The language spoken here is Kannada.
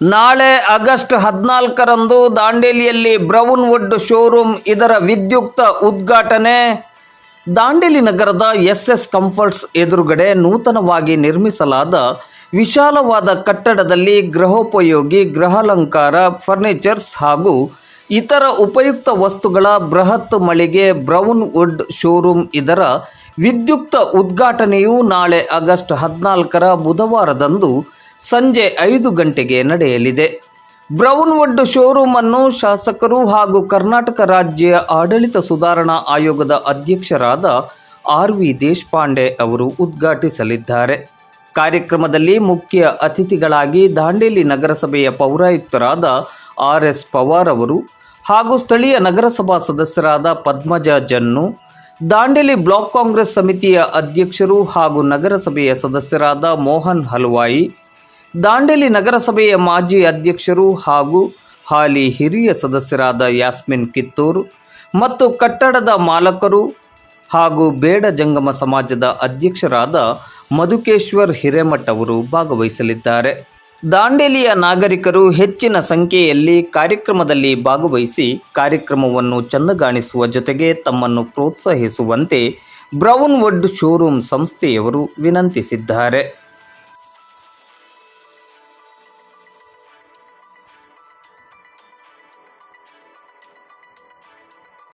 ನಾಳೆ ಆಗಸ್ಟ್ ಹದಿನಾಲ್ಕರಂದು ದಾಂಡೇಲಿಯಲ್ಲಿ ಬ್ರೌನ್ ವುಡ್ ಶೋರೂಮ್ ಇದರ ವಿದ್ಯುಕ್ತ ಉದ್ಘಾಟನೆ. ದಾಂಡೇಲಿ ನಗರದ ಎಸ್ ಎಸ್ ಕಂಫರ್ಟ್ಸ್ ಎದುರುಗಡೆ ನೂತನವಾಗಿ ನಿರ್ಮಿಸಲಾದ ವಿಶಾಲವಾದ ಕಟ್ಟಡದಲ್ಲಿ ಗೃಹೋಪಯೋಗಿ, ಗೃಹಾಲಂಕಾರ, ಫರ್ನಿಚರ್ಸ್ ಹಾಗೂ ಇತರ ಉಪಯುಕ್ತ ವಸ್ತುಗಳ ಬೃಹತ್ ಮಳಿಗೆ ಬ್ರೌನ್ ವುಡ್ ಶೋರೂಮ್ ಇದರ ವಿದ್ಯುಕ್ತ ಉದ್ಘಾಟನೆಯು ನಾಳೆ ಆಗಸ್ಟ್ ಹದಿನಾಲ್ಕರ ಬುಧವಾರದಂದು ಸಂಜೆ ಐದು ಗಂಟೆಗೆ ನಡೆಯಲಿದೆ. ಬ್ರೌನ್ ವುಡ್ ಶೋರೂಮ್ ಅನ್ನು ಶಾಸಕರು ಹಾಗೂ ಕರ್ನಾಟಕ ರಾಜ್ಯ ಆಡಳಿತ ಸುಧಾರಣಾ ಆಯೋಗದ ಅಧ್ಯಕ್ಷರಾದ ಆರ್ ವಿ ದೇಶಪಾಂಡೆ ಅವರು ಉದ್ಘಾಟಿಸಲಿದ್ದಾರೆ. ಕಾರ್ಯಕ್ರಮದಲ್ಲಿ ಮುಖ್ಯ ಅತಿಥಿಗಳಾಗಿ ದಾಂಡೇಲಿ ನಗರಸಭೆಯ ಪೌರಾಯುಕ್ತರಾದ ಆರ್ ಎಸ್ ಪವಾರ್ ಅವರು ಹಾಗೂ ಸ್ಥಳೀಯ ನಗರಸಭಾ ಸದಸ್ಯರಾದ ಪದ್ಮಜ ಜನ್ನು, ದಾಂಡೇಲಿ ಬ್ಲಾಕ್ ಕಾಂಗ್ರೆಸ್ ಸಮಿತಿಯ ಅಧ್ಯಕ್ಷರು ಹಾಗೂ ನಗರಸಭೆಯ ಸದಸ್ಯರಾದ ಮೋಹನ್ ಹಲ್ವಾಯಿ ದಾಂಡೇಲಿ ನಗರಸಭೆಯ ಮಾಜಿ ಅಧ್ಯಕ್ಷರು ಹಾಗೂ ಹಾಲಿ ಹಿರಿಯ ಸದಸ್ಯರಾದ ಯಾಸ್ಮಿನ್ ಕಿತ್ತೂರು ಮತ್ತು ಕಟ್ಟಡದ ಮಾಲಕರು ಹಾಗೂ ಬೇಡ ಜಂಗಮ ಸಮಾಜದ ಅಧ್ಯಕ್ಷರಾದ ಮಧುಕೇಶ್ವರ್ ಹಿರೇಮಠ್ ಅವರು ಭಾಗವಹಿಸಲಿದ್ದಾರೆ. ದಾಂಡೇಲಿಯ ನಾಗರಿಕರು ಹೆಚ್ಚಿನ ಸಂಖ್ಯೆಯಲ್ಲಿ ಕಾರ್ಯಕ್ರಮದಲ್ಲಿ ಭಾಗವಹಿಸಿ ಕಾರ್ಯಕ್ರಮವನ್ನು ಚಂದಗಾಣಿಸುವ ಜೊತೆಗೆ ತಮ್ಮನ್ನು ಪ್ರೋತ್ಸಾಹಿಸುವಂತೆ ಬ್ರೌನ್ ವುಡ್ ಶೋರೂಮ್ ಸಂಸ್ಥೆಯವರು ವಿನಂತಿಸಿದ್ದಾರೆ.